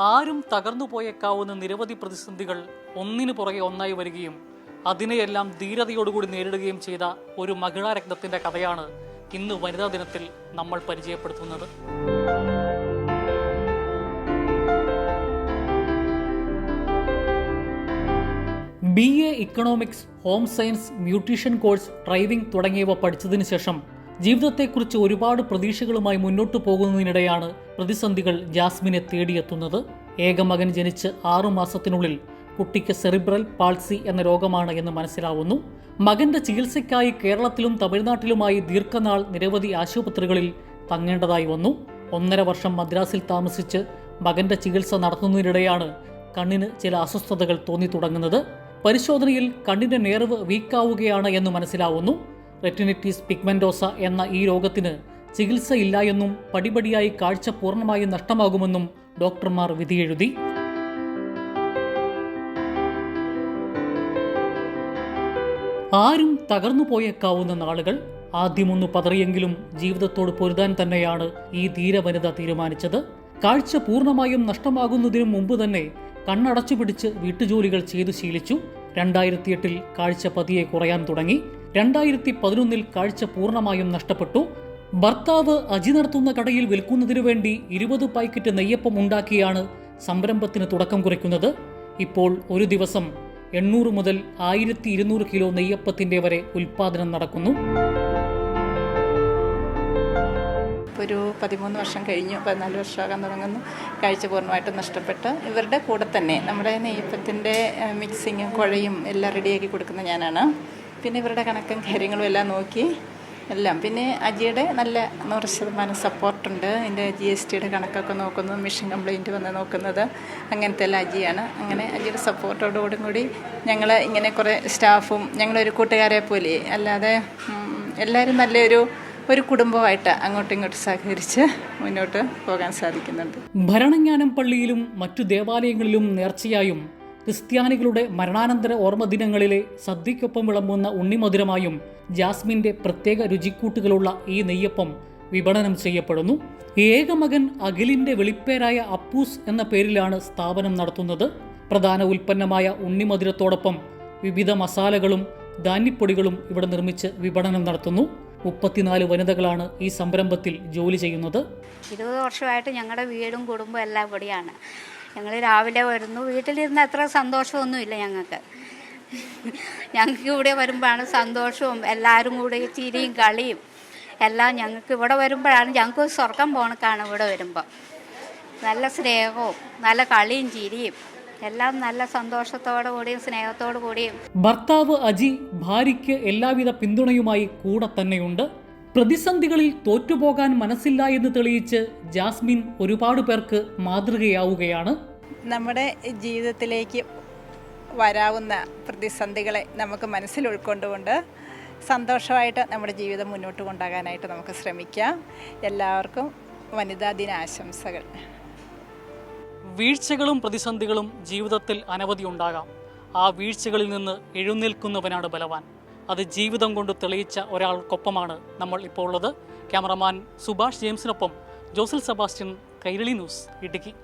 ആരും തകർന്നു പോയേക്കാവുന്ന നിരവധി പ്രതിസന്ധികൾ ഒന്നിനു പുറകെ ഒന്നായി വരികയും അതിനെയെല്ലാം ധീരതയോടുകൂടി നേരിടുകയും ചെയ്ത ഒരു മഹിളാ രക്തത്തിന്റെ കഥയാണ് ഇന്ന് വനിതാ ദിനത്തിൽ നമ്മൾ പരിചയപ്പെടുത്തുന്നത്. B A economics home science nutrition course driving തുടങ്ങിയവ പഠിച്ചതിനു ശേഷം ജീവിതത്തെക്കുറിച്ച് ഒരുപാട് പ്രതീക്ഷകളുമായി മുന്നോട്ടു പോകുന്നതിനിടെയാണ് പ്രതിസന്ധികൾ ജാസ്മിനെ തേടിയെത്തുന്നത്. ഏകമകൻ ജനിച്ച് ആറുമാസത്തിനുള്ളിൽ കുട്ടിക്ക് സെറിബ്രൽ പാൾസി എന്ന രോഗമാണ് എന്ന് മനസ്സിലാവുന്നു. മകന്റെ ചികിത്സയ്ക്കായി കേരളത്തിലും തമിഴ്നാട്ടിലുമായി ദീർഘനാൾ നിരവധി ആശുപത്രികളിൽ തങ്ങേണ്ടതായി വന്നു. ഒന്നര വർഷം മദ്രാസിൽ താമസിച്ച് മകന്റെ ചികിത്സ നടത്തുന്നതിനിടെയാണ് കണ്ണിന് ചില അസ്വസ്ഥതകൾ തോന്നി തുടങ്ങുന്നത് പരിശോധനയിൽ കണ്ണിന്റെ നേർവ് വീക്കാവുകയാണ് എന്ന് മനസ്സിലാവുന്നു. റെറ്റിനിറ്റീസ് പിഗ്മെന്റോസ എന്ന ഈ രോഗത്തിന് ചികിത്സയില്ല എന്നും പടിപടിയായി കാഴ്ച പൂർണമായും നഷ്ടമാകുമെന്നും ഡോക്ടർമാർ വിധിയെഴുതി. ആരും തകർന്നു പോയേക്കാവുന്ന നാളുകൾ ആദ്യമൊന്ന് പതറിയെങ്കിലും ജീവിതത്തോട് പൊരുതാൻ തന്നെയാണ് ഈ ധീരവനിത തീരുമാനിച്ചത്. കാഴ്ച പൂർണമായും നഷ്ടമാകുന്നതിനു മുമ്പ് തന്നെ കണ്ണടച്ചു പിടിച്ച് വീട്ടുജോലികൾ ചെയ്തു ശീലിച്ചു. രണ്ടായിരത്തി എട്ടിൽ കാഴ്ച പതിയെ കുറയാൻ തുടങ്ങി. രണ്ടായിരത്തി പതിനൊന്നിൽ കാഴ്ച പൂർണമായും നഷ്ടപ്പെട്ടു. ഭർത്താവ് അജി നടത്തുന്ന കടയിൽ വിൽക്കുന്നതിനു വേണ്ടി ഇരുപത് പാക്കറ്റ് നെയ്യപ്പം ഉണ്ടാക്കിയാണ് സംരംഭത്തിന് തുടക്കം കുറിക്കുന്നത്. ഇപ്പോൾ ഒരു ദിവസം എണ്ണൂറ് മുതൽ ആയിരത്തി ഇരുന്നൂറ് കിലോ നെയ്യപ്പത്തിന്റെ വരെ ഉൽപാദനം നടക്കുന്നു. ഒരു പതിമൂന്ന് വർഷം കഴിഞ്ഞു പതിനാല് വർഷമാകാൻ തുടങ്ങുന്നു. കാഴ്ച പൂർണമായിട്ടും നഷ്ടപ്പെട്ട് ഇവരുടെ കൂടെ തന്നെ നമ്മുടെ നെയ്യപ്പത്തിന്റെ മിക്സിങ്ങും കുഴയും എല്ലാം റെഡിയാക്കി കൊടുക്കുന്ന ഞാനാണ്. പിന്നെ ഇവരുടെ കണക്കും കാര്യങ്ങളും എല്ലാം നോക്കി എല്ലാം. പിന്നെ അജിയുടെ നല്ല നൂറ് ശതമാനം സപ്പോർട്ടുണ്ട്. എന്റെ ജി എസ് ടിയുടെ കണക്കൊക്കെ നോക്കുന്നു മിഷൻ കംപ്ലയിന്റ് വന്ന് നോക്കുന്നത് അങ്ങനത്തെ എല്ലാം അജിയാണ്. അങ്ങനെ അജിയുടെ സപ്പോർട്ടോടുകൂടും കൂടി ഞങ്ങൾ ഇങ്ങനെ കുറേ സ്റ്റാഫും ഞങ്ങളൊരു കൂട്ടുകാരെ പോലെ അല്ലാതെ എല്ലാവരും നല്ലൊരു ഒരു കുടുംബമായിട്ട് അങ്ങോട്ടും ഇങ്ങോട്ടും സഹകരിച്ച് മുന്നോട്ട് പോകാൻ സാധിക്കുന്നുണ്ട്. ഭരണങ്ങാനം പള്ളിയിലും മറ്റു ദേവാലയങ്ങളിലും നേർച്ചയായും ക്രിസ്ത്യാനികളുടെ മരണാനന്തര ഓർമ്മ ദിനങ്ങളിലെ സദ്യയ്ക്കൊപ്പം വിളമ്പുന്ന ഉണ്ണിമധുരമായും ജാസ്മിന്റെ പ്രത്യേക രുചിക്കൂട്ടുകളുള്ള ഈ നെയ്യപ്പം വിപണനം ചെയ്യപ്പെടുന്നു. ഏകമകൻ അഖിലിന്റെ വെളിപ്പേരായ അപ്പൂസ് എന്ന പേരിലാണ് സ്ഥാപനം നടത്തുന്നത്. പ്രധാന ഉൽപ്പന്നമായ ഉണ്ണിമധുരത്തോടൊപ്പം വിവിധ മസാലകളും ധാന്യപ്പൊടികളും ഇവിടെ നിർമ്മിച്ച് വിപണനം നടത്തുന്നു. മുപ്പത്തിനാല് വനിതകളാണ് ഈ സംരംഭത്തിൽ ജോലി ചെയ്യുന്നത്. ഇരുപത് വർഷമായിട്ട് ഞങ്ങളുടെ വീടും കുടുംബവും എല്ലാം ഇവിടെയാണ്. ഞങ്ങൾ രാവിലെ വരുന്നു. വീട്ടിലിരുന്ന് അത്ര സന്തോഷമൊന്നുമില്ല ഞങ്ങൾക്ക്. ഞങ്ങൾക്ക് ഇവിടെ വരുമ്പോഴാണ് സന്തോഷവും എല്ലാവരും കൂടെ ചിരിയും കളിയും എല്ലാം ഞങ്ങൾക്ക് ഇവിടെ വരുമ്പോഴാണ് ഞങ്ങൾക്ക് സ്വർഗം പോണക്കാണ് ഇവിടെ വരുമ്പോൾ നല്ല സ്നേഹവും നല്ല കളിയും ചിരിയും എല്ലാം നല്ല സന്തോഷത്തോടു കൂടിയും സ്നേഹത്തോടു കൂടിയും. ഭർത്താവ് അജി ഭാര്യയ്ക്ക് എല്ലാവിധ പിന്തുണയുമായി കൂടെ തന്നെയുണ്ട്. പ്രതിസന്ധികളിൽ തോറ്റുപോകാൻ മനസ്സില്ല എന്ന് തെളിയിച്ച് ജാസ്മിൻ ഒരുപാട് പേർക്ക് മാതൃകയാവുകയാണ്. നമ്മുടെ ജീവിതത്തിലേക്ക് വരാവുന്ന പ്രതിസന്ധികളെ നമുക്ക് മനസ്സിൽ ഉൾക്കൊണ്ടുകൊണ്ട് സന്തോഷമായിട്ട് നമ്മുടെ ജീവിതം മുന്നോട്ട് കൊണ്ടാകാനായിട്ട് നമുക്ക് ശ്രമിക്കാം. എല്ലാവർക്കും വനിതാ ദിന ആശംസകൾ വീഴ്ചകളും പ്രതിസന്ധികളും ജീവിതത്തിൽ അനവധി ഉണ്ടാകാം. ആ വീഴ്ചകളിൽ നിന്ന് എഴുന്നേൽക്കുന്നവനാണ് ബലവാൻ. അത് ജീവിതം കൊണ്ട് തെളിയിച്ച ഒരാൾക്കൊപ്പമാണ് നമ്മൾ ഇപ്പോൾ ഉള്ളത്. ക്യാമറമാൻ സുഭാഷ് ജെയിംസിനൊപ്പം ജോസൽ സെബാസ്റ്റ്യൻ കൈരളി ന്യൂസ് ഇടുക്കി.